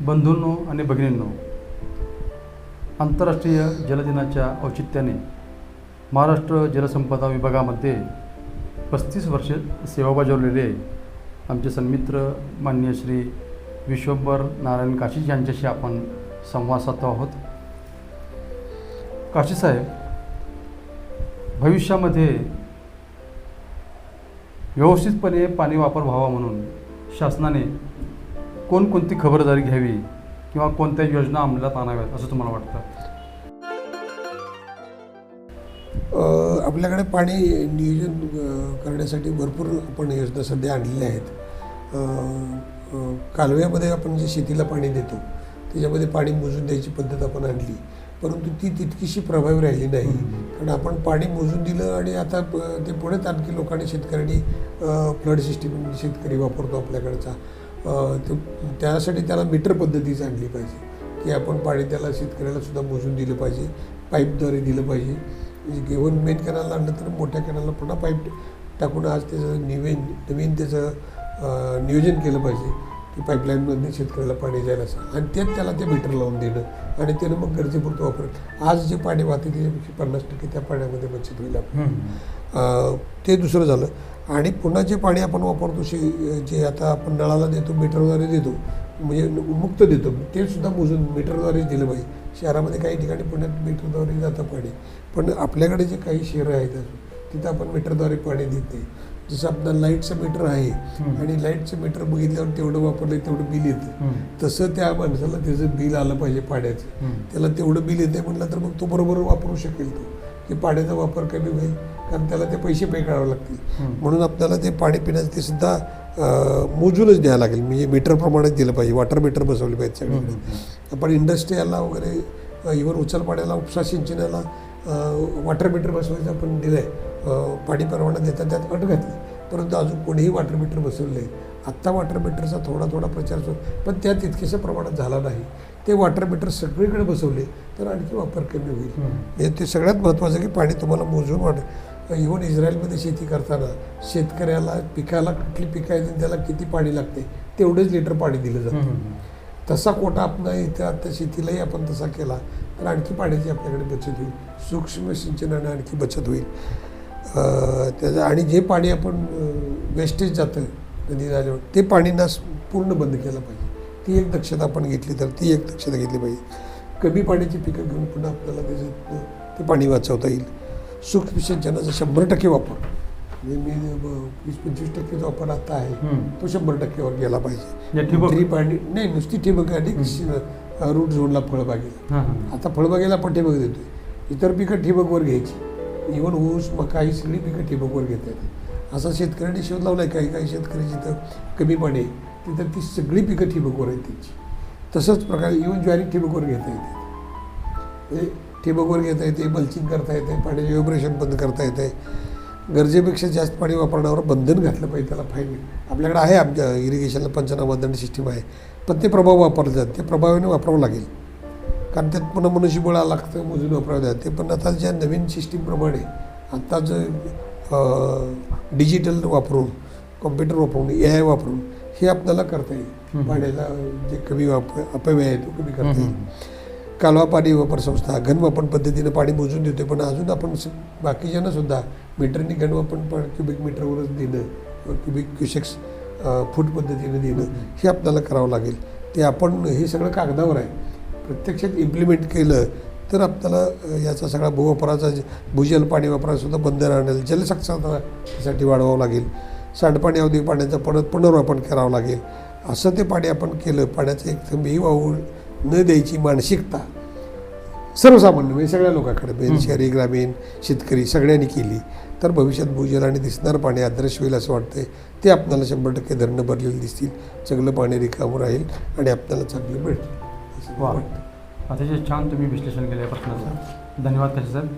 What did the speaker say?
बंधूंनो आणि भगिनींनो आंतरराष्ट्रीय जलदिनाच्या औचित्याने महाराष्ट्र जलसंपदा विभागामध्ये पस्तीस वर्षे सेवा बजावलेले आमचे सन्मित्र मान्य श्री विश्वंभर नारायण काशी यांच्याशी आपण संवाद साधतो आहोत. काशीसाहेब भविष्यामध्ये व्यवस्थितपणे पाणी वापर व्हावा म्हणून शासनाने कोणकोणती खबरदारी घ्यावी किंवा कोणत्या योजना अंमलात आणाव्यात असं तुम्हाला वाटतं? आपल्याकडे पाणी नियोजन करण्यासाठी भरपूर आपण योजना सध्या आणलेल्या आहेत. कालव्यामध्ये आपण जे शेतीला पाणी देतो त्याच्यामध्ये पाणी मोजून द्यायची पद्धत आपण आणली. परंतु ती तितकीशी प्रभावी राहिली नाही. कारण आपण पाणी मोजून दिलं आणि आता ते पुढेच आणखी लोकांनी शेतकऱ्यांनी फ्लड सिस्टीम शेतकरी वापरतो आपल्याकडचा. त्यासाठी त्याला मीटर पद्धतीच आणली पाहिजे. की आपण पाणी त्याला शेतकऱ्याला सुद्धा मोजून दिलं पाहिजे. पाईपद्वारे दिलं पाहिजे. म्हणजे घेऊन मेन कॅनलला आणलं तर मोठ्या कॅनलला पुन्हा पाईप टाकून आज त्याचं निवेन नवीन त्याचं नियोजन केलं पाहिजे. की पाईपलाईनमध्ये शेतकऱ्याला पाणी जायला असं आणि त्यात त्याला ते मीटर लावून देणं. आणि त्यानं मग गरजेपुरतं वापरेल आज जे पाणी वाहते त्याच्यापेक्षा पन्नास टक्के त्या पाण्यामध्ये बचत होईल ते दुसरं झालं. आणि पुन्हा जे पाणी आपण वापरतो शे जे आता आपण नळाला देतो मीटरद्वारे देतो म्हणजे मुक्त देतो ते सुद्धा मोजून मीटरद्वारे दिलं पाहिजे. शहरामध्ये काही ठिकाणी पुण्यात मीटरद्वारे जातं पाणी पण आपल्याकडे जे काही शहरं आहेत तिथं आपण मीटरद्वारे पाणी देत नाही. जसं आपलं लाईटचं मीटर आहे. आणि लाईटचं मीटर बघितल्यावर तेवढं वापरलं तेवढं बिल येतं. तसं त्या माणसाला त्याचं बिल आलं पाहिजे पाण्याचं. त्याला तेवढं बिल येते म्हटलं तर मग तो बरोबर वापरू शकेल तो. की पाण्याचा वापर कमी होईल कारण त्याला ते पैसे पे करावे लागतील. म्हणून आपल्याला ते पाणी पिण्याचं ते सुद्धा मोजूनच द्यावं लागेल. म्हणजे मीटरप्रमाणेच दिलं पाहिजे. वॉटर मीटर बसवले पाहिजे सगळीकडे. आपण इंडस्ट्रीयलला वगैरे इव्हन उचल पाण्याला उपसा सिंचनाला वॉटर मीटर बसवायचं आपण दिलं आहे पाणी परवाना देतात त्यात अट घातली. परंतु अजून कोणीही वॉटर मीटर बसवलं नाही. आत्ता वॉटर मीटरचा थोडा थोडा प्रचार सुरू. पण त्या तितकेशा प्रमाणात झाला नाही. ते वॉटर मीटर सगळीकडे बसवले तर आणखी वापर कमी होईल. म्हणजे ते सगळ्यात महत्त्वाचं की पाणी तुम्हाला मोजून वाट इव्हन इस्रायलमध्ये शेती करताना शेतकऱ्याला पिकाला कुठली पिकं आहेत त्याला किती पाणी लागते तेवढंच लिटर पाणी दिलं जातं. तसा कोटा आपण इथे आता शेतीलाही आपण तसा केला तर आणखी पाण्याची आपल्याकडे बचत होईल. सूक्ष्म सिंचनाने आणखी बचत होईल. त्याचं आणि जे पाणी आपण वेस्टेज जातं नदी नाल्यावर ते पाणी नास पूर्ण बंद केलं पाहिजे. ती एक दक्षता आपण घेतली तर ती एक दक्षता घेतली पाहिजे. कमी पाण्याची पिकं घेऊन पुन्हा आपल्याला त्याच्यात ते पाणी वाचवता येईल. सूक्ष्म सिंचनाचा शंभर टक्के वापर. म्हणजे मी वीस पंचवीस टक्केचा वापर आता आहे. तो शंभर टक्केवर गेला पाहिजे. ड्रीप आणि नाही नुसती ठिबक आणि रूट झोनला फळबागेला आता फळबागेला आपण ठिबक देतोय. इतर पिकं ठिबकवर घ्यायची. इव्हन ऊस मका ही सगळी पिकं ठिबकवर घेता येतात. असा शेतकऱ्यांनी शोध लावला आहे काही काही शेतकरी जिथं कमी पाणी आहे तिथं ती सगळी पिकं ठिबकवर आहेत त्यांची तसंच प्रकारे इव्हन ज्वारी ठिबकवर घेता येते. म्हणजे ठिबकवर घेता येते मल्चिंग करता येते पाण्याचे व्हायब्रेशन बंद करता येते. गरजेपेक्षा जास्त पाणी वापरण्यावर बंधन घातलं पाहिजे त्याला फाईन आपल्याकडे आहे आमच्या इरिगेशनला पंचनामा दंड सिस्टीम आहे. पण ते प्रभाव वापरले जातात. ते प्रभावाने वापरावं लागेल. कारण त्यात पुन्हा मनुष्यबळा लागतं मोजून वापरावं लागतं ते पण आता ज्या नवीन सिस्टीमप्रमाणे आत्ताचं डिजिटल वापरून कॉम्प्युटर वापरून ए आय वापरून हे आपल्याला करता येईल. पाण्याला जे कमी वाप अपव्यय आहे तो कमी करता येईल. कालवा पाणी वापर संस्था घनवापन पद्धतीनं पाणी मोजून देते पण अजून आपण बाकीच्यांना सुद्धा मीटरनी घनवापन पण क्युबिक मीटरवरच देणं क्युबिक क्युसेक्स फूट पद्धतीनं देणं हे आपल्याला करावं लागेल. ते आपण हे सगळं कागदावर आहे. प्रत्यक्षात इम्प्लिमेंट केलं तर आपल्याला याचा सगळा भूवापराचा भूजल पाणी वापरायला सुद्धा बंधन आणेल जलसाक्षरतासाठी वाढवावं लागेल. सांडपाणी अवधी पाण्याचा परत पुनर्वापन करावं लागेल. असं ते पाणी आपण केलं. पाण्याचं एक थंबही वाहून न द्यायची मानसिकता सर्वसामान्य म्हणजे सगळ्या लोकांकडे म्हणजे शहरी ग्रामीण शेतकरी सगळ्यांनी केली. तर भविष्यात भूजल आणि दिसणार पाणी आदर्श होईल असं वाटतंय. ते आपल्याला शंभर टक्के धरणं भरलेली दिसतील. चांगलं पाणी रिकामं राहील आणि आपल्याला चांगलं भेटेल. असं वाटतं अतिशय छान तुम्ही विश्लेषण केलं या प्रश्नाचं. धन्यवाद कसे साहेब